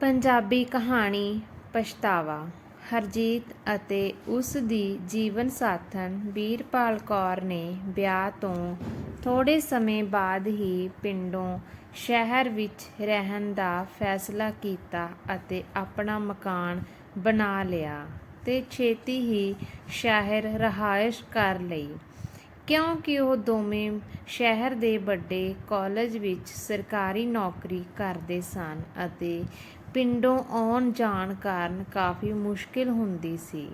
ਪੰਜਾਬੀ ਕਹਾਣੀ ਪਛਤਾਵਾ। ਹਰਜੀਤ ਅਤੇ ਉਸ ਦੀ ਜੀਵਨ ਸਾਥਣ ਵੀਰਪਾਲ ਕੌਰ ਨੇ ਵਿਆਹ ਤੋਂ ਥੋੜੇ ਸਮੇਂ ਬਾਅਦ ਹੀ ਪਿੰਡੋਂ ਸ਼ਹਿਰ ਵਿੱਚ ਰਹਿਣ ਦਾ ਫੈਸਲਾ ਕੀਤਾ ਅਤੇ ਆਪਣਾ ਮਕਾਨ ਬਣਾ ਲਿਆ ਤੇ ਛੇਤੀ ਹੀ ਸ਼ਹਿਰ ਰਹਾਇਸ਼ ਕਰ ਲਈ। ਕਿਉਂਕਿ ਉਹ ਦੋਵੇਂ ਸ਼ਹਿਰ ਦੇ ਵੱਡੇ ਕਾਲਜ ਵਿੱਚ ਸਰਕਾਰੀ ਨੌਕਰੀ ਕਰਦੇ ਸਨ ਅਤੇ ਪਿੰਡੋਂ ਆਉਣ ਜਾਣ ਕਾਰਨ ਕਾਫੀ ਮੁਸ਼ਕਿਲ ਹੁੰਦੀ ਸੀ।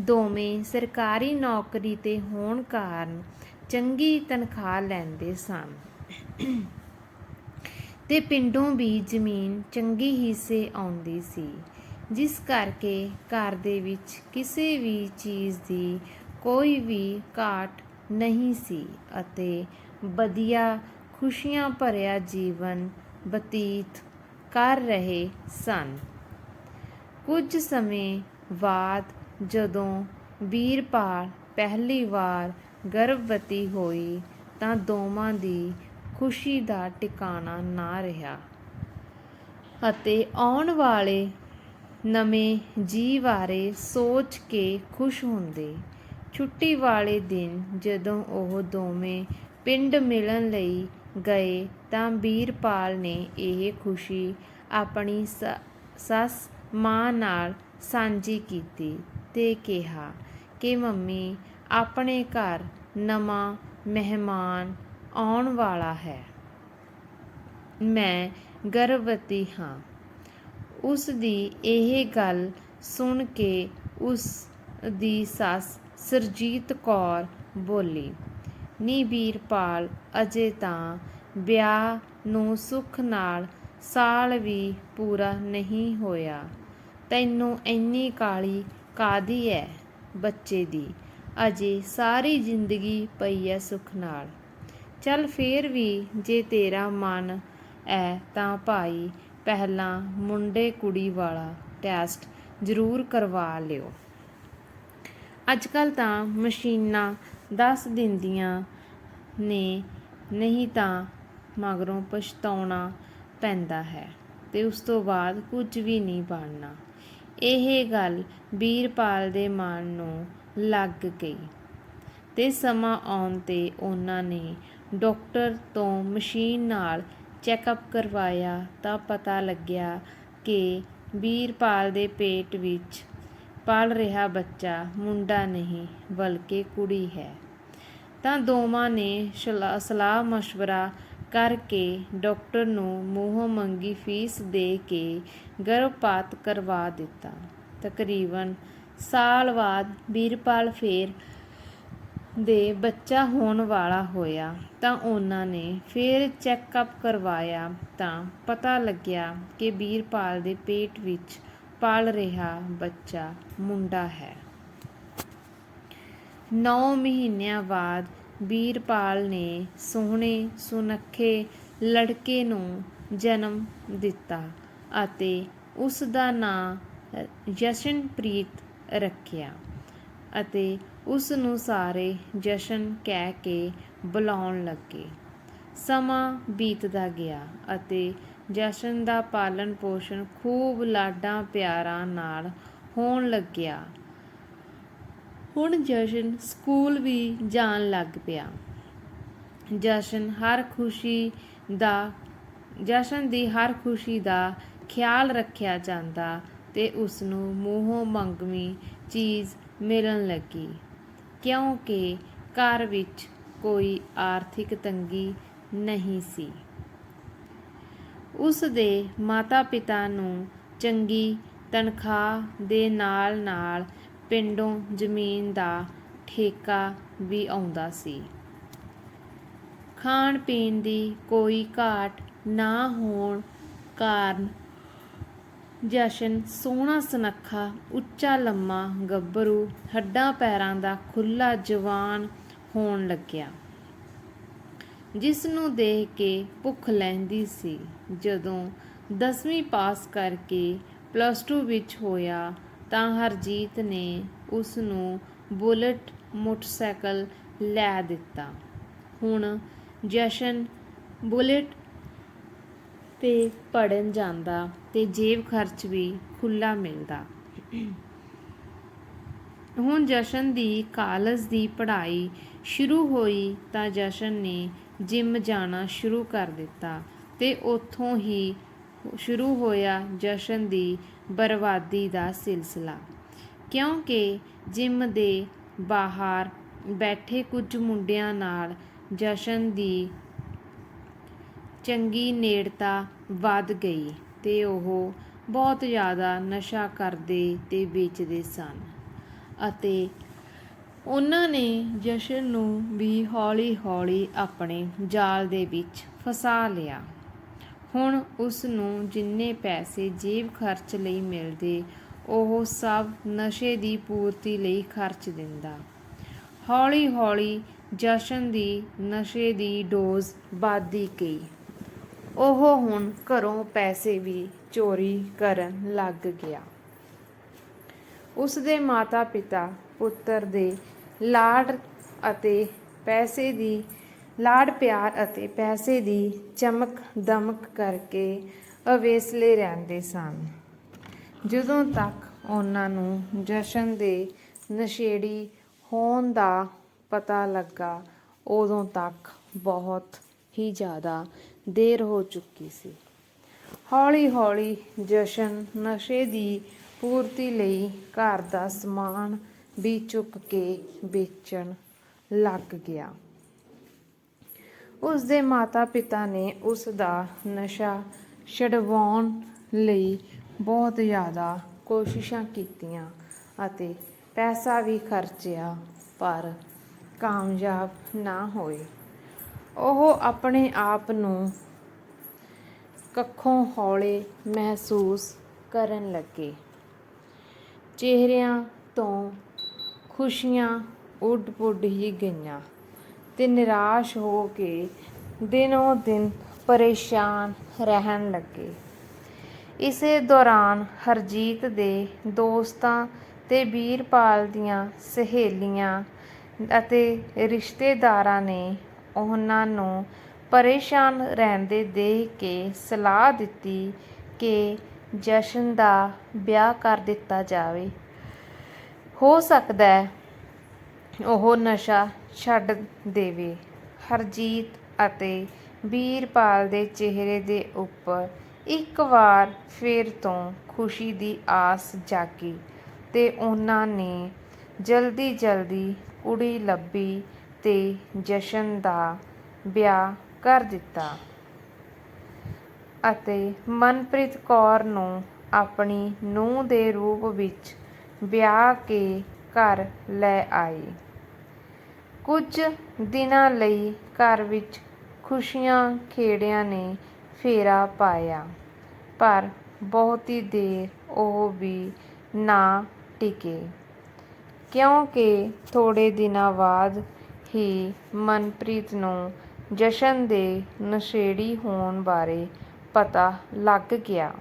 ਦੋਵੇਂ ਸਰਕਾਰੀ ਨੌਕਰੀ ਤੇ ਹੋਣ ਕਾਰਨ ਚੰਗੀ ਤਨਖਾਹ ਲੈਂਦੇ ਸਨ। ਤੇ ਪਿੰਡੋਂ ਵੀ ਜ਼ਮੀਨ ਚੰਗੀ ਹਿੱਸੇ ਆਉਂਦੀ ਸੀ, ਜਿਸ ਕਰਕੇ ਘਰ ਦੇ ਵਿੱਚ ਕਿਸੇ ਵੀ ਚੀਜ਼ ਦੀ ਕੋਈ ਵੀ ਘਾਟ ਨਹੀਂ ਸੀ ਅਤੇ ਵਧੀਆ ਖੁਸ਼ੀਆਂ ਭਰਿਆ ਜੀਵਨ ਬਤੀਤ ਕਰ ਰਹੇ ਸਨ। ਕੁਝ ਸਮੇਂ ਬਾਅਦ ਜਦੋਂ ਵੀਰਪਾਲ ਪਹਿਲੀ ਵਾਰ ਗਰਭਵਤੀ ਹੋਈ ਤਾਂ ਦੋਵਾਂ ਦੀ ਖੁਸ਼ੀ ਦਾ ਟਿਕਾਣਾ ਨਾ ਰਿਹਾ ਅਤੇ ਆਉਣ ਵਾਲੇ ਨਵੇਂ ਜੀ ਬਾਰੇ ਸੋਚ ਕੇ ਖੁਸ਼ ਹੁੰਦੇ। ਛੁੱਟੀ ਵਾਲੇ ਦਿਨ ਜਦੋਂ ਉਹ ਦੋਵੇਂ ਪਿੰਡ ਮਿਲਣ ਲਈ ਗਏ ਤਾਂ ਵੀਰਪਾਲ ਨੇ ਇਹ ਖੁਸ਼ੀ ਆਪਣੀ ਸ- ਸੱਸ ਮਾਂ ਨਾਲ ਸਾਂਝੀ ਕੀਤੀ ਤੇ ਕਿਹਾ ਕਿ ਮੰਮੀ, ਆਪਣੇ ਘਰ ਨਵਾਂ ਮਹਿਮਾਨ ਆਉਣ ਵਾਲਾ ਹੈ। ਮੈਂ ਗਰਭਵਤੀ ਹਾਂ। ਉਸ ਦੀ ਇਹ ਗੱਲ ਸੁਣ ਕੇ ਉਸ ਦੀ ਸੱਸ ਸਰਜੀਤ ਕੌਰ ਬੋਲੀ ਨੀ ਵੀਰਪਾਲ ਅਜੇ ਤਾਂ ਵਿਆਹ ਨੂੰ ਸੁੱਖ ਨਾਲ ਸਾਲ ਵੀ ਪੂਰਾ ਨਹੀਂ ਹੋਇਆ। ਤੈਨੂੰ ਇੰਨੀ ਕਾਲੀ ਕਾਦੀ ਐ ਬੱਚੇ ਦੀ? ਅਜੇ ਸਾਰੀ ਜ਼ਿੰਦਗੀ ਪਈ ਐ ਸੁੱਖ ਨਾਲ। ਚੱਲ ਫੇਰ ਵੀ ਜੇ ਤੇਰਾ ਮਨ ਐ ਤਾਂ ਭਾਈ, ਪਹਿਲਾਂ ਮੁੰਡੇ ਕੁੜੀ ਵਾਲਾ ਟੈਸਟ ਜ਼ਰੂਰ ਕਰਵਾ ਲਿਓ। ਅੱਜ ਕੱਲ ਤਾਂ ਮਸ਼ੀਨਾਂ ਦੱਸ ਦਿੰਦੀਆਂ ਨੇ, ਨਹੀਂ ਤਾਂ ਮਗਰੋਂ ਪਛਤਾਉਣਾ ਪੈਂਦਾ ਹੈ ਤੇ ਉਸ ਤੋਂ ਬਾਅਦ ਕੁਝ ਵੀ ਨਹੀਂ ਬਣਨਾ। ਇਹ ਗੱਲ ਵੀਰਪਾਲ ਦੇ ਮਨ ਨੂੰ ਲੱਗ ਗਈ ਤੇ ਸਮਾਂ ਆਉਣ ਤੇ ਉਹਨਾਂ ਨੇ ਡਾਕਟਰ ਤੋਂ ਮਸ਼ੀਨ ਨਾਲ ਚੈੱਕਅਪ ਕਰਵਾਇਆ ਤਾਂ ਪਤਾ ਲੱਗਿਆ ਕਿ ਵੀਰਪਾਲ ਦੇ ਪੇਟ ਵਿੱਚ ਪਲ ਰਿਹਾ ਬੱਚਾ ਮੁੰਡਾ ਨਹੀਂ, ਬਲਕਿ ਕੁੜੀ ਹੈ। ਤਾਂ ਦੋਵਾਂ ਨੇ ਸਲਾਹ مشਵਰਾ ਕਰਕੇ ਡਾਕਟਰ ਨੂੰ ਮੂੰਹੋਂ ਮੰਗੀ ਫੀਸ ਦੇ ਕੇ ਗਰਭਪਾਤ ਕਰਵਾ ਦਿੱਤਾ। ਤਕਰੀਬਨ ਸਾਲ ਬਾਅਦ ਵੀਰਪਾਲ ਫੇਰ ਦੇ ਬੱਚਾ ਹੋਣ ਵਾਲਾ ਹੋਇਆ ਤਾਂ ਉਹਨਾਂ ਨੇ ਫੇਰ ਚੈੱਕਅਪ ਕਰਵਾਇਆ ਤਾਂ ਪਤਾ ਲੱਗਿਆ ਕਿ ਵੀਰਪਾਲ ਦੇ ਪੇਟ ਵਿੱਚ ਪਲ ਰਿਹਾ ਬੱਚਾ, ਮੁੰਡਾ ਹੈ। 9 ਮਹੀਨਿਆਂ ਬਾਅਦ ਵੀਰਪਾਲ ਨੇ ਸੋਹਣੇ, ਸੁਨੱਖੇ ਲੜਕੇ ਨੂੰ ਜਨਮ ਦਿੱਤਾ ਅਤੇ ਉਸ ਦਾ ਨਾਂ ਜਸ਼ਨਪ੍ਰੀਤ ਰੱਖਿਆ ਅਤੇ ਉਸ ਨੂੰ ਸਾਰੇ ਜਸ਼ਨ ਕਹਿ ਕੇ ਬੁਲਾਉਣ ਲੱਗੇ। ਸਮਾਂ ਬੀਤਦਾ ਗਿਆ ਅਤੇ ਜਸ਼ਨ ਦਾ ਪਾਲਣ ਪੋਸ਼ਣ ਖੂਬ ਲਾਡਾਂ ਪਿਆਰਾਂ ਨਾਲ ਹੋਣ ਲੱਗਿਆ। ਹੁਣ ਜਸ਼ਨ ਸਕੂਲ ਵੀ ਜਾਣ ਲੱਗ ਪਿਆ। ਜਸ਼ਨ ਹਰ ਖੁਸ਼ੀ ਦਾ, ਜਸ਼ਨ ਦੀ ਹਰ ਖੁਸ਼ੀ ਦਾ ਖਿਆਲ ਰੱਖਿਆ ਜਾਂਦਾ ਤੇ ਉਸ ਨੂੰ ਮੂੰਹੋਂ ਮੰਗਵੀਂ ਚੀਜ਼ ਮਿਲਣ ਲੱਗੀ। ਕਿਉਂਕਿ ਘਰ ਵਿੱਚ ਕੋਈ ਆਰਥਿਕ ਤੰਗੀ ਨਹੀਂ ਸੀ। ਉਸ ਦੇ ਮਾਤਾ-ਪਿਤਾ ਨੂੰ ਚੰਗੀ ਤਨਖਾਹ ਦੇ ਨਾਲ-ਨਾਲ ਪਿੰਡੋਂ ਜ਼ਮੀਨ ਦਾ ਠੇਕਾ ਵੀ ਆਉਂਦਾ ਸੀ। ਖਾਣ ਪੀਣ ਦੀ ਕੋਈ ਘਾਟ ਨਾ ਹੋਣ ਕਾਰਨ ਜਸ਼ਨ ਸੋਹਣਾ ਸੁਨੱਖਾ, ਉੱਚਾ ਲੰਮਾ ਗੱਭਰੂ ਹੱਡਾਂ ਪੈਰਾਂ ਦਾ ਖੁੱਲ੍ਹਾ ਜਵਾਨ ਹੋਣ ਲੱਗਿਆ। ਜਿਸ ਨੂੰ ਦੇਖ ਕੇ ਭੁੱਖ ਲੈਂਦੀ ਸੀ। ਜਦੋਂ 10ਵੀਂ ਪਾਸ ਕਰਕੇ ਪਲੱਸ 2 ਵਿੱਚ ਹੋਇਆ ਤਾਂ ਹਰਜੀਤ ਨੇ ਉਸ ਨੂੰ ਬੁਲਟ ਮੋਟਰਸਾਈਕਲ ਲੈ ਦਿੱਤਾ। ਹੁਣ ਜਸ਼ਨ ਬੁਲਟ ਤੇ ਪੜਨ ਜਾਂਦਾ ਤੇ ਜੇਬ ਖਰਚ ਵੀ ਖੁੱਲਾ ਮਿਲਦਾ। ਹੁਣ ਜਸ਼ਨ ਦੀ ਕਾਲਜ ਦੀ ਪੜ੍ਹਾਈ ਸ਼ੁਰੂ ਹੋਈ ਤਾਂ ਜਸ਼ਨ ਨੇ ਜਿਮ ਜਾਣਾ ਸ਼ੁਰੂ ਕਰ ਦਿੱਤਾ ਤੇ ਉੱਥੋਂ ਹੀ ਸ਼ੁਰੂ ਹੋਇਆ ਜਸ਼ਨ ਦੀ ਬਰਬਾਦੀ ਦਾ ਸਿਲਸਿਲਾ। ਕਿਉਂਕਿ ਜਿਮ ਦੇ ਬਾਹਰ ਬੈਠੇ ਕੁਝ ਮੁੰਡਿਆਂ ਨਾਲ ਜਸ਼ਨ ਦੀ ਚੰਗੀ ਨੇੜਤਾ ਵੱਧ ਗਈ ਤੇ ਉਹ ਬਹੁਤ ਜ਼ਿਆਦਾ ਨਸ਼ਾ ਕਰਦੇ ਤੇ ਵੇਚਦੇ ਸਨ ਅਤੇ ਉਹਨਾਂ ਨੇ ਜਸ਼ਨ ਨੂੰ ਵੀ ਹੌਲੀ-ਹੌਲੀ ਆਪਣੇ ਜਾਲ ਦੇ ਵਿੱਚ ਫਸਾ ਲਿਆ। ਹੁਣ ਉਸ ਨੂੰ ਜਿੰਨੇ ਪੈਸੇ ਜੇਬ ਖਰਚ ਲਈ ਮਿਲਦੇ, ਉਹ ਸਭ ਨਸ਼ੇ ਦੀ ਪੂਰਤੀ ਲਈ ਖਰਚ ਦਿੰਦਾ। ਹੌਲੀ-ਹੌਲੀ ਜਸ਼ਨ ਦੀ ਨਸ਼ੇ ਦੀ ਡੋਜ਼ ਵੱਧਦੀ ਗਈ। ਉਹ ਹੁਣ ਘਰੋਂ ਪੈਸੇ ਵੀ ਚੋਰੀ ਕਰਨ ਲੱਗ ਗਿਆ। ਉਸ ਦੇ ਮਾਤਾ-ਪਿਤਾ ਪੁੱਤਰ ਦੇ ਲਾਡ ਅਤੇ ਪੈਸੇ ਦੀ, ਲਾਡ ਪਿਆਰ ਅਤੇ ਪੈਸੇ ਦੀ ਚਮਕ ਦਮਕ ਕਰਕੇ ਅਵੇਸਲੇ ਰਹਿੰਦੇ ਸਨ। ਜਦੋਂ ਤੱਕ ਉਹਨਾਂ ਨੂੰ ਜਸ਼ਨ ਦੇ ਨਸ਼ੇੜੀ ਹੋਣ ਦਾ ਪਤਾ ਲੱਗਾ, ਉਦੋਂ ਤੱਕ ਬਹੁਤ ਹੀ ਜ਼ਿਆਦਾ ਦੇਰ ਹੋ ਚੁੱਕੀ ਸੀ। ਹੌਲੀ-ਹੌਲੀ ਜਸ਼ਨ ਨਸ਼ੇ ਦੀ ਪੂਰਤੀ ਲਈ ਘਰ ਦਾ ਸਮਾਨ ਵੀ ਚੁੱਕ ਕੇ ਵੇਚਣ ਲੱਗ ਗਿਆ। ਉਸ ਦੇ ਮਾਤਾ-ਪਿਤਾ ਨੇ ਉਸ ਦਾ ਨਸ਼ਾ ਛਡਵਾਉਣ ਲਈ ਬਹੁਤ ਜ਼ਿਆਦਾ ਕੋਸ਼ਿਸ਼ਾਂ ਕੀਤੀਆਂ ਅਤੇ ਪੈਸਾ ਵੀ ਖਰਚਿਆ, ਪਰ ਕਾਮਯਾਬ ਨਾ ਹੋਏ। ਉਹ ਆਪਣੇ ਆਪ ਨੂੰ ਕੱਖੋਂ ਹੌਲੇ ਮਹਿਸੂਸ ਕਰਨ ਲੱਗੇ। ਚਿਹਰਿਆਂ ਤੋਂ ਖੁਸ਼ੀਆਂ ਉੱਡ-ਪੁੱਡ ਹੀ ਗਈਆਂ ਤੇ ਨਿਰਾਸ਼ ਹੋ ਕੇ ਦਿਨੋਂ ਦਿਨ ਪਰੇਸ਼ਾਨ ਰਹਿਣ ਲੱਗੇ। ਇਸੇ ਦੌਰਾਨ ਹਰਜੀਤ ਦੇ ਦੋਸਤਾਂ ਤੇ ਵੀਰਪਾਲ ਦੀਆਂ ਸਹੇਲੀਆਂ ਅਤੇ ਰਿਸ਼ਤੇਦਾਰਾਂ ਨੇ ਉਹਨਾਂ ਨੂੰ ਪਰੇਸ਼ਾਨ ਰਹਿੰਦੇ ਦੇਖ ਕੇ ਸਲਾਹ ਦਿੱਤੀ ਕਿ ਜਸ਼ਨ ਦਾ ਵਿਆਹ ਕਰ ਦਿੱਤਾ ਜਾਵੇ। ਹੋ ਸਕਦਾ ਹੈ। ਉਹ ਨਸ਼ਾ ਛੱਡ ਦੇਵੇ। ਹਰਜੀਤ ਅਤੇ ਵੀਰਪਾਲ ਦੇ ਚਿਹਰੇ ਦੇ ਉੱਪਰ ਇੱਕ ਵਾਰ ਫਿਰ ਤੋਂ ਖੁਸ਼ੀ ਦੀ ਆਸ ਜਾਗੀ ਤੇ ਉਹਨਾਂ ਨੇ ਜਲਦੀ ਜਲਦੀ ਕੁੜੀ ਲੱਭੀ ਤੇ ਜਸ਼ਨ ਦਾ ਵਿਆਹ ਕਰ ਦਿੱਤਾ ਅਤੇ ਮਨਪ੍ਰੀਤ ਕੌਰ ਨੂੰ ਆਪਣੀ ਨੂੰਹ ਦੇ ਰੂਪ ਵਿੱਚ ਵਿਆਹ ਕੇ ਘਰ ਲੈ ਆਈ। ਕੁਝ ਦਿਨਾਂ ਲਈ ਘਰ ਵਿੱਚ ਖੁਸ਼ੀਆਂ ਖੇੜਿਆਂ ਨੇ ਫੇਰਾ ਪਾਇਆ, ਪਰ ਬਹੁਤੀ ਦੇਰ ਉਹ ਵੀ ਨਾ ਟਿਕੇ। ਕਿਉਂਕਿ ਥੋੜੇ ਦਿਨਾਂ ਬਾਅਦ ਹੀ ਮਨਪ੍ਰੀਤ ਨੂੰ ਜਸ਼ਨ ਦੇ ਨਸ਼ੇੜੀ ਹੋਣ ਬਾਰੇ ਪਤਾ ਲੱਗ ਗਿਆ।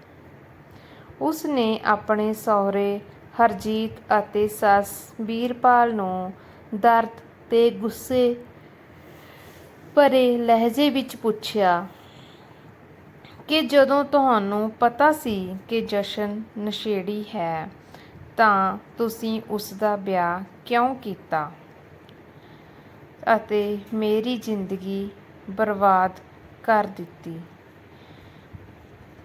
ਉਸ ਨੇ ਆਪਣੇ ਸਹੁਰੇ ਹਰਜੀਤ ਅਤੇ ਸੱਸ ਵੀਰਪਾਲ ਨੂੰ ਦਰਦ ਤੇ ਗੁੱਸੇ ਭਰੇ ਲਹਿਜੇ ਵਿੱਚ ਪੁੱਛਿਆ ਕਿ ਜਦੋਂ ਤੁਹਾਨੂੰ ਪਤਾ ਸੀ ਕਿ ਜਸ਼ਨ ਨਸ਼ੇੜੀ ਹੈ, ਤਾਂ ਤੁਸੀਂ ਉਸ ਦਾ ਵਿਆਹ ਕਿਉਂ ਕੀਤਾ? ਅਤੇ ਮੇਰੀ ਜ਼ਿੰਦਗੀ ਬਰਬਾਦ ਕਰ ਦਿੱਤੀ।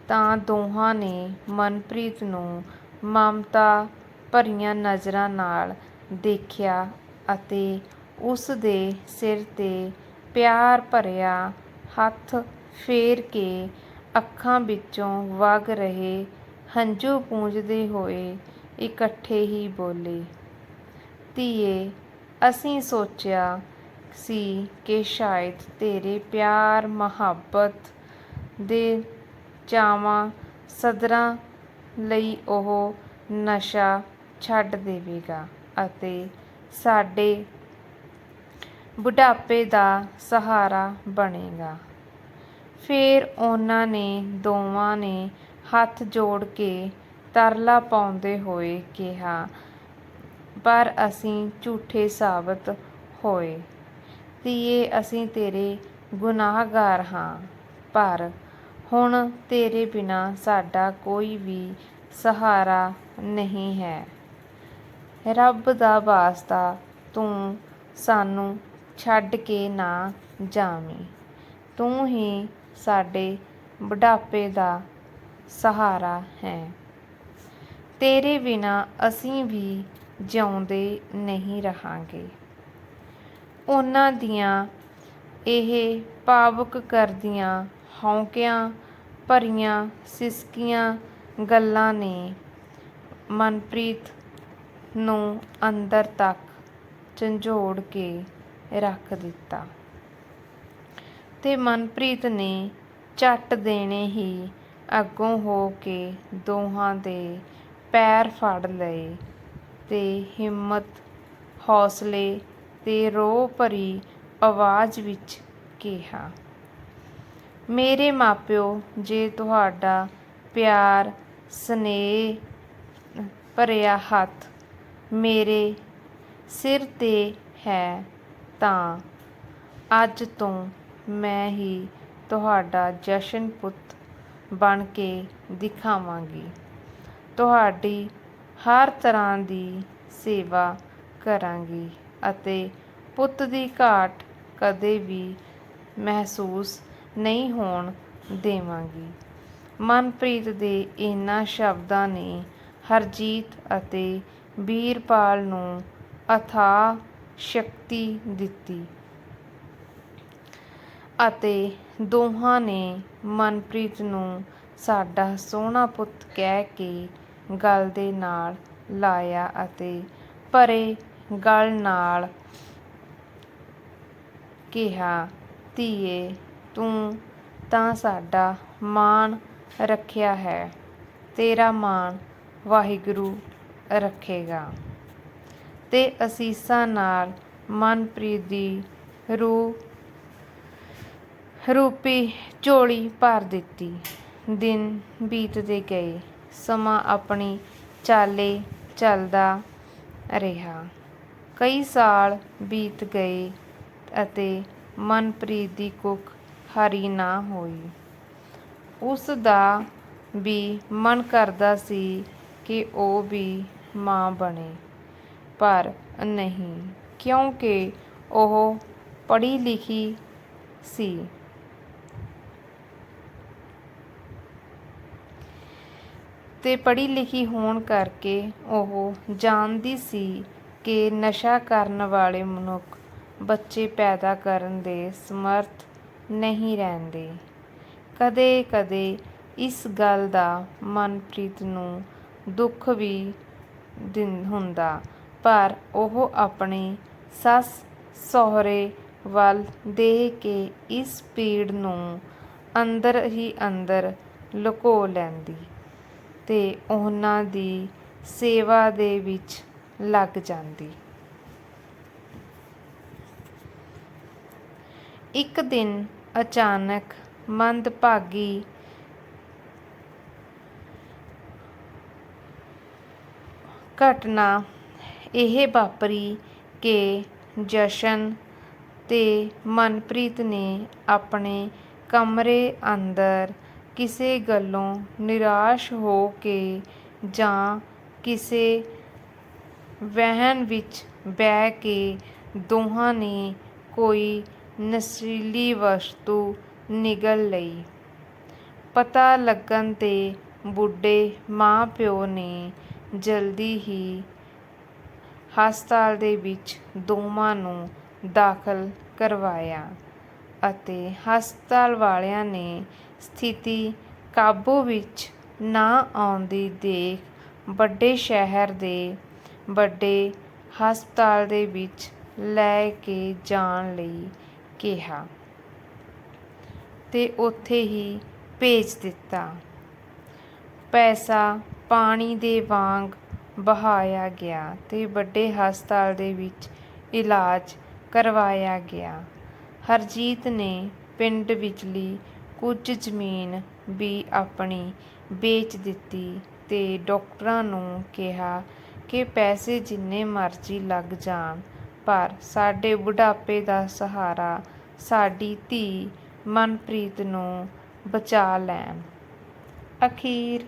ਤਾਂ ਦੋਹਾਂ ਨੇ ਮਨਪ੍ਰੀਤ ਨੂੰ ਮਮਤਾ ਭਰੀਆਂ ਨਜ਼ਰਾਂ ਨਾਲ ਦੇਖਿਆ ਅਤੇ ਉਸ ਦੇ ਸਿਰ ਤੇ ਪਿਆਰ ਭਰਿਆ ਹੱਥ ਫੇਰ ਕੇ ਅੱਖਾਂ ਵਿੱਚੋਂ ਵਗ ਰਹੇ ਹੰਝੂ ਪੂੰਝਦੇ ਹੋਏ ਇਕੱਠੇ ਹੀ ਬੋਲੇ, ਧੀਏ, ਅਸੀਂ ਸੋਚਿਆ ਸੀ ਕਿ ਸ਼ਾਇਦ ਤੇਰੇ ਪਿਆਰ ਮੁਹੱਬਤ ਦੇ ਚਾਵਾਂ ਸਦਰਾਂ ਲਈ ਉਹ ਨਸ਼ਾ ਛੱਡ ਦੇਵੇਗਾ ਅਤੇ ਸਾਡੇ ਬੁਢਾਪੇ ਦਾ ਸਹਾਰਾ ਬਣੇਗਾ। ਫਿਰ ਉਹਨਾਂ ਨੇ ਦੋਵਾਂ ਨੇ ਹੱਥ ਜੋੜ ਕੇ ਤਰਲਾ ਪਾਉਂਦੇ ਹੋਏ ਕਿਹਾ, ਪਰ ਅਸੀਂ ਝੂਠੇ ਸਾਬਤ ਹੋਏ। ਧੀਏ, ਅਸੀਂ ਤੇਰੇ ਗੁਨਾਹਗਾਰ ਹਾਂ, ਪਰ ਹੁਣ ਤੇਰੇ ਬਿਨਾਂ ਸਾਡਾ ਕੋਈ ਵੀ ਸਹਾਰਾ ਨਹੀਂ ਹੈ। ਰੱਬ ਦਾ ਵਾਸਤਾ ਤੂੰ ਸਾਨੂੰ ਛੱਡ ਕੇ ਨਾ ਜਾਵੀਂ। ਤੂੰ ਹੀ ਸਾਡੇ ਬੁਢਾਪੇ ਦਾ ਸਹਾਰਾ ਹੈ। ਤੇਰੇ ਬਿਨਾਂ ਅਸੀਂ ਵੀ ਜਿਉਂਦੇ ਨਹੀਂ ਰਹਾਂਗੇ। ਉਹਨਾਂ ਦੀਆਂ ਇਹ ਭਾਵੁਕ ਕਰਦੀਆਂ ਹੌਂਕਿਆਂ ਭਰੀਆਂ, ਸਿਸਕੀਆਂ ਗੱਲਾਂ ਨੇ ਮਨਪ੍ਰੀਤ ਨੂੰ ਅੰਦਰ ਤੱਕ ਝੰਜੋੜ ਕੇ ਰੱਖ ਦਿੱਤਾ। ਤੇ ਮਨਪ੍ਰੀਤ ਨੇ ਝੱਟ ਦੇਣੇ ਹੀ ਅੱਗੋਂ ਹੋ ਕੇ ਦੋਹਾਂ ਦੇ ਪੈਰ ਫੜ ਲਏ ਤੇ ਹਿੰਮਤ, ਹੌਸਲੇ ਤੇ ਰੋਹ ਭਰੀ ਆਵਾਜ਼ ਵਿੱਚ ਕਿਹਾ ਮੇਰੇ ਮਾਪਿਓ, ਜੇ ਤੁਹਾਡਾ ਪਿਆਰ, ਸਨੇਹ, ਭਰਿਆ ਹੱਥ ਮੇਰੇ ਸਿਰ ਤੇ ਹੈ, ਤਾਂ ਅੱਜ ਤੋਂ ਮੈਂ ਹੀ ਤੁਹਾਡਾ ਜਸ਼ਨ ਪੁੱਤ ਬਣ ਕੇ ਦਿਖਾਵਾਂਗੀ। ਤੁਹਾਡੀ ਹਰ ਤਰ੍ਹਾਂ ਦੀ ਸੇਵਾ ਕਰਾਂਗੀ ਅਤੇ ਪੁੱਤ ਦੀ ਘਾਟ ਕਦੇ ਵੀ ਮਹਿਸੂਸ ਨਹੀਂ ਹੋਣ ਦੇਵਾਂਗੀ। ਮਨਪ੍ਰੀਤ ਦੇ ਇਹਨਾਂ ਸ਼ਬਦਾਂ ਨੇ ਹਰਜੀਤ ਅਤੇ ਵੀਰਪਾਲ ਨੂੰ ਅਥਾਹ ਸ਼ਕਤੀ ਦਿੱਤੀ ਅਤੇ ਦੋਹਾਂ ਨੇ ਮਨਪ੍ਰੀਤ ਨੂੰ ਸਾਡਾ ਸੋਹਣਾ ਪੁੱਤ ਕਹਿ ਕੇ ਗਲ ਦੇ ਨਾਲ ਲਾਇਆ ਅਤੇ ਭਰੇ ਗਲ ਨਾਲ ਕਿਹਾ, ਧੀਏ ਤੂੰ ਤਾਂ ਸਾਡਾ ਮਾਣ ਰੱਖਿਆ ਹੈ, ਤੇਰਾ ਮਾਣ ਵਾਹਿਗੁਰੂ ਰੱਖੇਗਾ। ਤੇ ਅਸੀਸਾਂ ਨਾਲ ਮਨਪ੍ਰੀਤ ਦੀ ਰੂਹ, ਰੂਪੀ ਝੋਲੀ ਭਰ ਦਿੱਤੀ। ਦਿਨ ਬੀਤਦੇ ਗਏ, ਸਮਾਂ ਆਪਣੀ ਚਾਲੇ ਚੱਲਦਾ ਰਿਹਾ। ਕਈ ਸਾਲ ਬੀਤ ਗਏ ਅਤੇ ਮਨਪ੍ਰੀਤ ਦੀ ਕੁੱਖ ਹਰੀ ਨਾ ਹੋਈ। ਉਸ ਦਾ ਵੀ ਮਨ ਕਰਦਾ ਸੀ ਕਿ ਉਹ ਵੀ ਮਾਂ ਬਣੇ, ਪਰ ਨਹੀਂ, ਕਿਉਂਕਿ ਉਹ ਪੜ੍ਹੀ ਲਿਖੀ ਸੀ। ਤੇ ਪੜ੍ਹੀ ਲਿਖੀ ਹੋਣ ਕਰਕੇ ਉਹ ਜਾਣਦੀ ਸੀ ਕਿ ਨਸ਼ਾ ਕਰਨ ਵਾਲੇ ਮਨੁੱਖ ਬੱਚੇ ਪੈਦਾ ਕਰਨ ਦੇ ਸਮਰਥ ਨਹੀਂ ਰਹਿੰਦੇ। ਕਦੇ-ਕਦੇ ਇਸ ਗੱਲ ਦਾ ਮਨਪ੍ਰੀਤ ਨੂੰ ਦੁੱਖ ਵੀ ਦਿੰ, ਹੁੰਦਾ, ਪਰ ਉਹ ਆਪਣੀ ਸੱਸ ਸਹੁਰੇ ਵੱਲ ਦੇਖ ਕੇ ਇਸ ਪੀੜ ਨੂੰ ਅੰਦਰ ਹੀ ਅੰਦਰ ਲੁਕੋ ਲੈਂਦੀ ਤੇ ਉਹਨਾਂ ਦੀ ਸੇਵਾ ਦੇ ਵਿੱਚ ਲੱਗ ਜਾਂਦੀ। ਇੱਕ ਦਿਨ ਅਚਾਨਕ ਮੰਦਭਾਗੀ ਘਟਨਾ ਇਹ ਵਾਪਰੀ ਕਿ ਜਸ਼ਨ ਤੇ ਮਨਪ੍ਰੀਤ ਨੇ ਆਪਣੇ ਕਮਰੇ ਅੰਦਰ ਕਿਸੇ ਗੱਲੋਂ ਨਿਰਾਸ਼ ਹੋ ਕੇ ਜਾਂ ਕਿਸੇ ਵਹਿਣ ਵਿੱਚ ਬਹਿ ਕੇ ਦੋਹਾਂ ਨੇ ਕੋਈ ਨਸ਼ੀਲੀ ਵਸਤੂ ਨਿਗਲ ਲਈ। ਪਤਾ ਲੱਗਣ ਤੇ ਬੁੱਢੇ ਮਾਂ ਪਿਓ ਨੇ ਜਲਦੀ ਹੀ ਹਸਪਤਾਲ ਦੇ ਵਿੱਚ ਦੋਵਾਂ ਨੂੰ ਦਾਖਲ ਕਰਵਾਇਆ ਅਤੇ ਹਸਪਤਾਲ ਵਾਲਿਆਂ ਨੇ ਸਥਿਤੀ ਕਾਬੂ ਵਿੱਚ ਨਾ ਆਉਂਦੀ ਦੇਖ ਵੱਡੇ ਸ਼ਹਿਰ ਦੇ ਵੱਡੇ ਹਸਪਤਾਲ ਦੇ ਵਿੱਚ ਲੈ ਕੇ ਜਾਣ ਲਈ ਕਿਹਾ। ਤੇ ਉੱਥੇ ਹੀ ਭੇਜ ਦਿੱਤਾ। ਪੈਸਾ ਪਾਣੀ ਦੇ ਵਾਂਗ ਬਹਾਇਆ ਗਿਆ ਤੇ ਵੱਡੇ ਹਸਪਤਾਲ ਦੇ ਵਿੱਚ ਇਲਾਜ ਕਰਵਾਇਆ ਗਿਆ। ਹਰਜੀਤ ਨੇ ਪਿੰਡ ਵਿਚਲੀ ਕੁਝ ਜ਼ਮੀਨ ਵੀ ਆਪਣੀ ਵੇਚ ਦਿੱਤੀ ਤੇ ਡਾਕਟਰਾਂ ਨੂੰ ਕਿਹਾ ਕਿ ਪੈਸੇ ਜਿੰਨੇ ਮਰਜ਼ੀ ਲੱਗ ਜਾਣ। ਪਰ ਸਾਡੇ ਬੁਢਾਪੇ ਦਾ ਸਹਾਰਾ ਸਾਡੀ ਧੀ ਮਨਪ੍ਰੀਤ ਨੂੰ ਬਚਾ ਲੈਣ। ਅਖੀਰ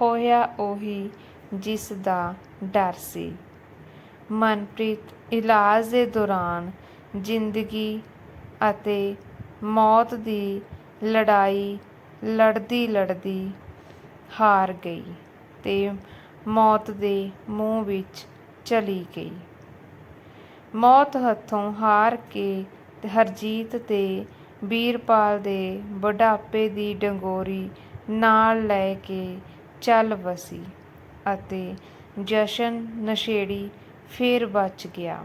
ਹੋਇਆ ਉਹੀ ਜਿਸ ਦਾ ਡਰ ਸੀ। ਮਨਪ੍ਰੀਤ ਇਲਾਜ ਦੇ ਦੌਰਾਨ ਜ਼ਿੰਦਗੀ ਅਤੇ ਮੌਤ ਦੀ ਲੜਾਈ ਲੜਦੀ ਲੜਦੀ ਹਾਰ ਗਈ ਤੇ ਮੌਤ ਦੇ ਮੂੰਹ ਵਿੱਚ ਚਲੀ ਗਈ। ਮੌਤ ਹੱਥੋਂ ਹਾਰ ਕੇ ਹਰਜੀਤ ਤੇ ਵੀਰਪਾਲ ਦੇ ਬੁਢਾਪੇ ਦੀ ਡੰਗੋਰੀ ਨਾਲ ਲੈ ਕੇ ਚੱਲ ਵਸੀ ਅਤੇ ਜਸ਼ਨ ਨਸ਼ੇੜੀ ਫੇਰ ਬਚ ਗਿਆ।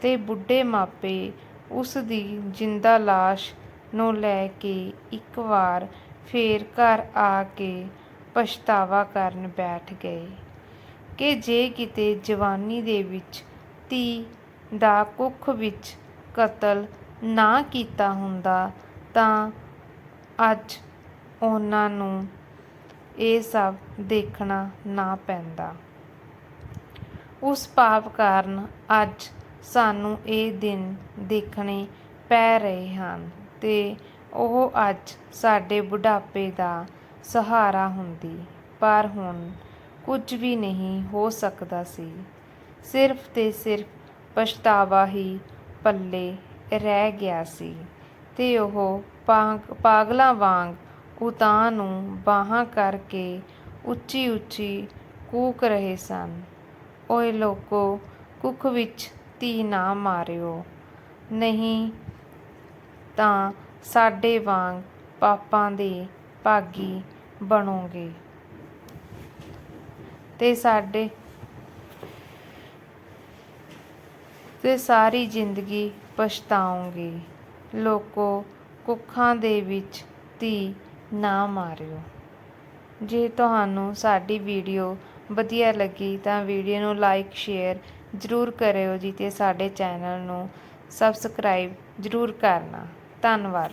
ਤੇ ਬੁੱਢੇ ਮਾਪੇ ਉਸ ਦੀ ਜਿੰਦਾ ਲਾਸ਼ ਨੂੰ ਲੈ ਕੇ ਇੱਕ ਵਾਰ ਫੇਰ ਘਰ ਆ ਕੇ ਪਛਤਾਵਾ ਕਰਨ ਬੈਠ ਗਏ ਕਿ ਜੇ ਕਿਤੇ ਜਵਾਨੀ ਦੇ ਵਿੱਚ ਧੀ ਦਾ ਕੁੱਖ ਵਿੱਚ ਕਤਲ ਨਾ ਕੀਤਾ ਹੁੰਦਾ ਤਾਂ ਅੱਜ ਉਹਨਾਂ ਨੂੰ ਇਹ ਸਭ ਦੇਖਣਾ ਨਾ ਪੈਂਦਾ। ਉਸ ਪਾਪ ਕਾਰਨ ਅੱਜ ਸਾਨੂੰ ਇਹ ਦਿਨ ਦੇਖਣੇ ਪੈ ਰਹੇ ਹਨ ਤੇ ਉਹ ਅੱਜ ਸਾਡੇ ਬੁਢਾਪੇ ਦਾ ਸਹਾਰਾ ਹੁੰਦੀ। ਪਰ ਹੁਣ ਕੁਝ ਵੀ ਨਹੀਂ ਹੋ ਸਕਦਾ ਸੀ। ਸਿਰਫ ਤੇ ਸਿਰਫ ਪਛਤਾਵਾ ਹੀ ਪੱਲੇ ਰਹਿ ਗਿਆ ਸੀ ਤੇ ਉਹ ਪਾਗਲਾਂ ਵਾਂਗ ਉਤਾਂ ਨੂੰ ਬਾਹਾਂ ਕਰਕੇ ਉੱਚੀ ਉੱਚੀ ਕੂਕ ਰਹੇ ਸਨ। ਓਏ ਲੋਕੋ, ਕੁੱਖ ਵਿੱਚ ਧੀ ਨਾ ਮਾਰਿਓ। ਨਹੀਂ ਤਾਂ ਸਾਡੇ ਵਾਂਗ ਪਾਪਾਂ ਦੇ ਭਾਗੀ ਬਣੋਗੇ। ਤੇ ਸਾਡੇ ਤੇ ਸਾਰੀ ਜ਼ਿੰਦਗੀ ਪਛਤਾਓਗੇ ਲੋਕੋ, ਕੁੱਖਾਂ ਦੇ ਵਿੱਚ ਧੀ ਨਾ ਮਾਰਿਓ। ਜੇ ਤੁਹਾਨੂੰ ਸਾਡੀ ਵੀਡੀਓ ਵਧੀਆ ਲੱਗੀ ਤਾਂ ਵੀਡੀਓ ਨੂੰ ਲਾਈਕ, ਸ਼ੇਅਰ ਜ਼ਰੂਰ ਕਰਿਓ ਜੀ ਤੇ ਸਾਡੇ ਚੈਨਲ ਨੂੰ ਸਬਸਕ੍ਰਾਈਬ ਜ਼ਰੂਰ ਕਰਨਾ। ਧੰਨਵਾਦ।